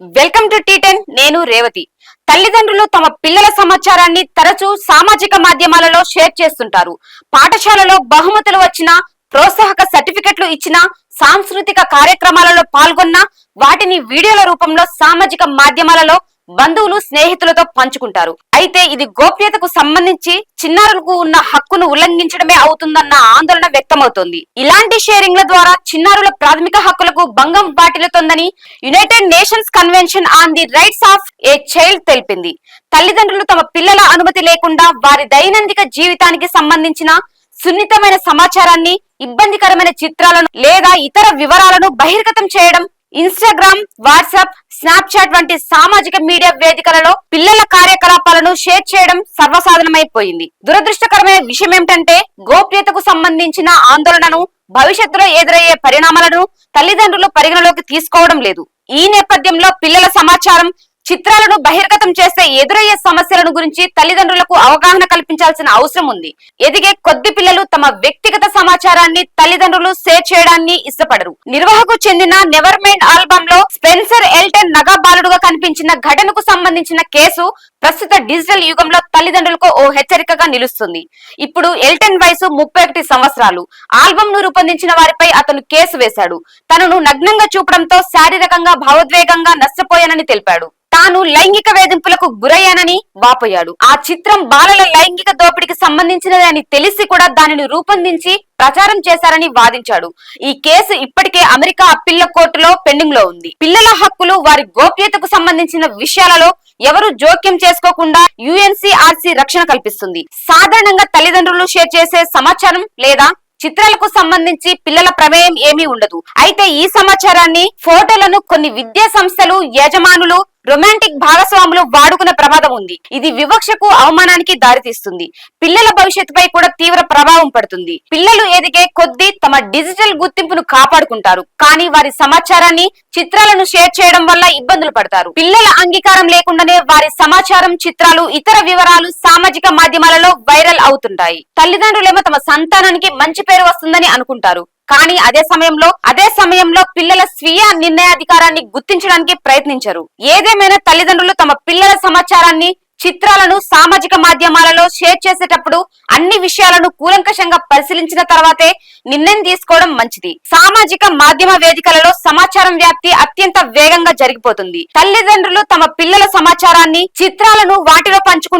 Welcome to tea ten నేను రేవతి. తల్లిదండ్రులు తమ పిల్లల సమాచారాన్ని తరచూ సామాజిక మాధ్యమాలలో షేర్ చేస్తుంటారు. పాఠశాలలో బహుమతులు వచ్చినా ప్రోత్సాహక సర్టిఫికెట్లు ఇచ్చినా సాంస్కృతిక కార్యక్రమాలలో పాల్గొన్నా వాటిని వీడియోల రూపంలో సామాజిక మాధ్యమాలలో బంధువులు స్నేహితులతో పంచుకుంటారు. అయితే ఇది గోప్యతకు సంబంధించి చిన్నారులకు ఉన్న హక్కును ఉల్లంఘించడమే అవుతుందన్న ఆందోళన వ్యక్తమవుతోంది. ఇలాంటి షేరింగ్ల ద్వారా చిన్నారుల ప్రాథమిక హక్కులకు భంగం వాటిల్లుతోందని united nations convention on the rights of a child తెలిపింది. తల్లిదండ్రులు తమ పిల్లల అనుమతి లేకుండా వారి దైనందిక జీవితానికి సంబంధించిన సున్నితమైన సమాచారాన్ని ఇబ్బందికరమైన చిత్రాలను లేదా ఇతర వివరాలను బహిర్గతం చేయడం ఇన్స్టాగ్రామ్ వాట్సాప్ స్నాప్చాట్ వంటి సామాజిక మీడియా వేదికలలో పిల్లల కార్యకలాపాలను షేర్ చేయడం సర్వసాధారణమైపోయింది. దురదృష్టకరమైన విషయం ఏమిటంటే గోప్యతకు సంబంధించిన ఆందోళనను భవిష్యత్తులో ఎదురయ్యే పరిణామాలను తల్లిదండ్రులు పరిగణలోకి తీసుకోవడం లేదు. ఈ నేపథ్యంలో పిల్లల సమాచారం చిత్రాలను బహిర్గతం చేస్తే ఎదురయ్యే సమస్యలను గురించి తల్లిదండ్రులకు అవగాహన కల్పించాల్సిన అవసరం ఉంది. ఎదిగే కొద్ది పిల్లలు తమ వ్యక్తిగత సమాచారాన్ని తల్లిదండ్రులు షేర్ చేయడాన్ని ఇష్టపడరు. నిర్వాహకు చెందిన నెవర్ మైండ్ ఆల్బమ్లో స్పెన్సర్ ఎల్టన్ నగా బాలుడుగా కనిపించిన ఘటనకు సంబంధించిన కేసు ప్రస్తుత డిజిటల్ యుగంలో తల్లిదండ్రులకు ఓ హెచ్చరికగా నిలుస్తుంది. ఇప్పుడు ఎల్టన్ వయసు ముప్పై ఒకటి సంవత్సరాలు. ఆల్బమ్ను రూపొందించిన వారిపై అతను కేసు వేశాడు. తనను నగ్నంగా చూపడంతో శారీరకంగా భావోద్వేగంగా నష్టపోయానని తెలిపాడు. తాను లైంగిక వేధింపులకు గురయ్యానని వాపోయాడు. ఆ చిత్రం బాలల లైంగిక దోపిడీకి సంబంధించినది అని తెలిసి కూడా దానిని రూపొందించి ప్రచారం చేశారని వాదించాడు. ఈ కేసు ఇప్పటికే అమెరికా అప్పిల్ల కోర్టులో పెండింగ్లో ఉంది. పిల్లల హక్కులు వారి గోప్యతకు సంబంధించిన విషయాలలో ఎవరు జోక్యం చేసుకోకుండా యుఎన్సిఆర్సి రక్షణ కల్పిస్తుంది. సాధారణంగా తల్లిదండ్రులు షేర్ చేసే సమాచారం లేదా చిత్రాలకు సంబంధించి పిల్లల ప్రమేయం ఏమీ ఉండదు. అయితే ఈ సమాచారాన్ని ఫోటోలను కొన్ని విద్యా సంస్థలు యజమానులు రొమాంటిక్ భాగస్వాములు వాడుకునే ప్రమాదం ఉంది. ఇది వివక్షకు అవమానానికి దారితీస్తుంది. పిల్లల భవిష్యత్తుపై కూడా తీవ్ర ప్రభావం పడుతుంది. పిల్లలు ఎదిగే కొద్దీ తమ డిజిటల్ గుర్తింపును కాపాడుకుంటారు. కానీ వారి సమాచారాన్ని చిత్రాలను షేర్ చేయడం వల్ల ఇబ్బందులు పడతారు. పిల్లల అంగీకారం లేకుండానే వారి సమాచారం చిత్రాలు ఇతర వివరాలు సామాజిక మాధ్యమాలలో వైరల్ అవుతుంటాయి. తల్లిదండ్రులేమో తమ సంతానానికి మంచి పేరు వస్తుందని అనుకుంటారు. కానీ అదే సమయంలో అదే సమయంలో పిల్లల స్వీయ నిర్ణయాధికారాన్ని గుర్తించడానికి ప్రయత్నించరు. ఏదేమైనా తల్లిదండ్రులు తమ పిల్లల సమాచారాన్ని చిత్రాలను సామాజిక మాధ్యమాలలో షేర్ చేసేటప్పుడు అన్ని విషయాలను కూలంకషంగా పరిశీలించిన తర్వాతే నిర్ణయం తీసుకోవడం మంచిది. సామాజిక మాధ్యమ వేదికలలో సమాచారం వ్యాప్తి అత్యంత వేగంగా జరిగిపోతుంది. తల్లిదండ్రులు తమ పిల్లల సమాచారాన్ని చిత్రాలను వాటిలో పంచుకు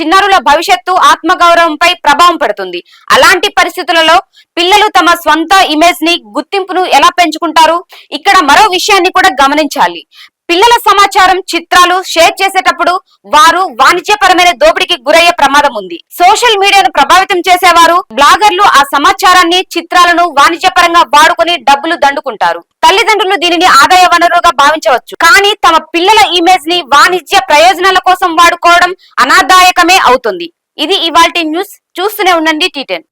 చిన్నారుల భవిష్యత్తు ఆత్మగౌరవంపై ప్రభావం పడుతుంది. అలాంటి పరిస్థితులలో పిల్లలు తమ స్వంత ఇమేజ్ని గుర్తింపును ఎలా పెంచుకుంటారు? ఇక్కడ మరో విషయాన్ని కూడా గమనించాలి. పిల్లల సమాచారం చిత్రాలు షేర్ చేసేటప్పుడు వారు వాణిజ్యపరమైన దోపిడీకి గురయ్యే ప్రమాదం ఉంది. సోషల్ మీడియాను ప్రభావితం చేసేవారు బ్లాగర్లు ఆ సమాచారాన్ని చిత్రాలను వాణిజ్యపరంగా వాడుకొని డబ్బులు దండుకుంటారు. తల్లిదండ్రులు దీనిని ఆదాయ వనరుగా భావించవచ్చు. కానీ తమ పిల్లల ఇమేజ్ని వాణిజ్య ప్రయోజనాల కోసం వాడుకోవడం అనాదాయకమే అవుతుంది. ఇది ఇవాల్టి న్యూస్. చూస్తూనే ఉండండి టీటెన్